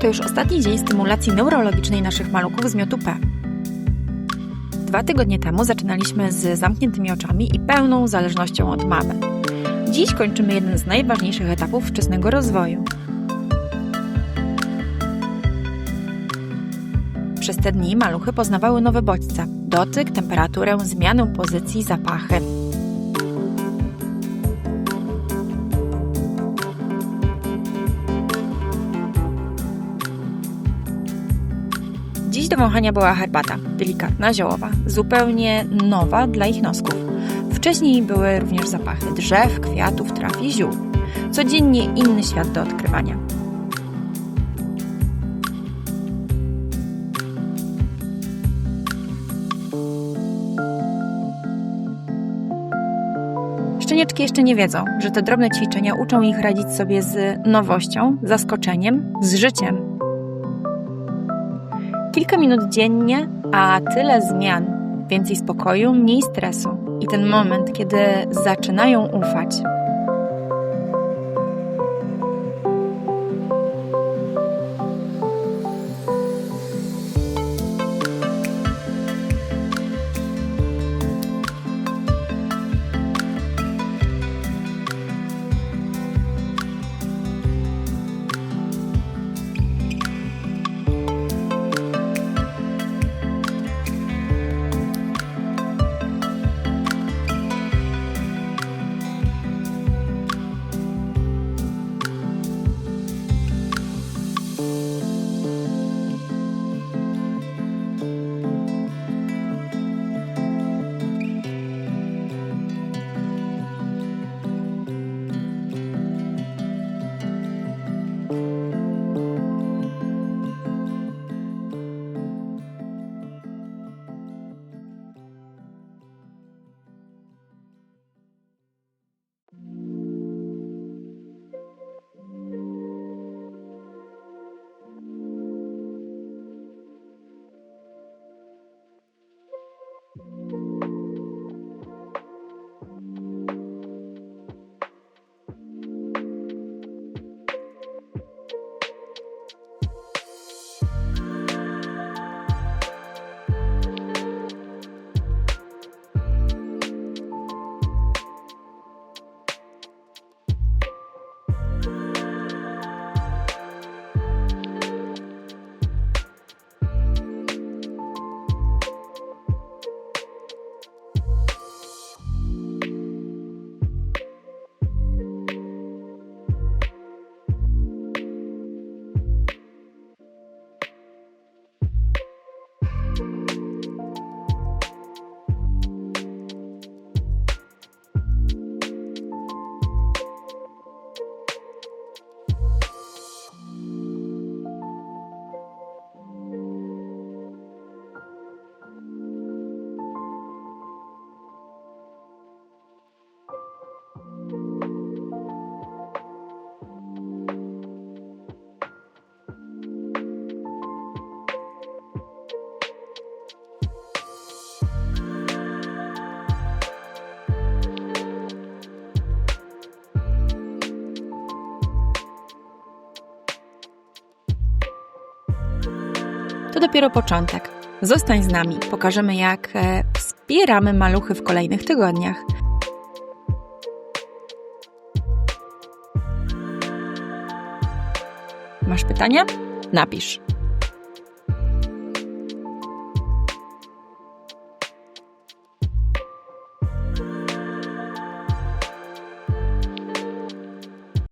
To już ostatni dzień stymulacji neurologicznej naszych maluchów z miotu P. Dwa tygodnie temu zaczynaliśmy z zamkniętymi oczami i pełną zależnością od mamy. Dziś kończymy jeden z najważniejszych etapów wczesnego rozwoju. Przez te dni maluchy poznawały nowe bodźce: dotyk, temperaturę, zmianę pozycji, zapachy. Dziś do wąchania była herbata, delikatna, ziołowa, zupełnie nowa dla ich nosków. Wcześniej były również zapachy drzew, kwiatów, traw i ziół. Codziennie inny świat do odkrywania. Szczeniaczki jeszcze nie wiedzą, że te drobne ćwiczenia uczą ich radzić sobie z nowością, zaskoczeniem, z życiem. Kilka minut dziennie, a tyle zmian, więcej spokoju, mniej stresu. I ten moment, kiedy zaczynają ufać. To dopiero początek. Zostań z nami, pokażemy jak e, wspieramy maluchy w kolejnych tygodniach. Masz pytania? Napisz.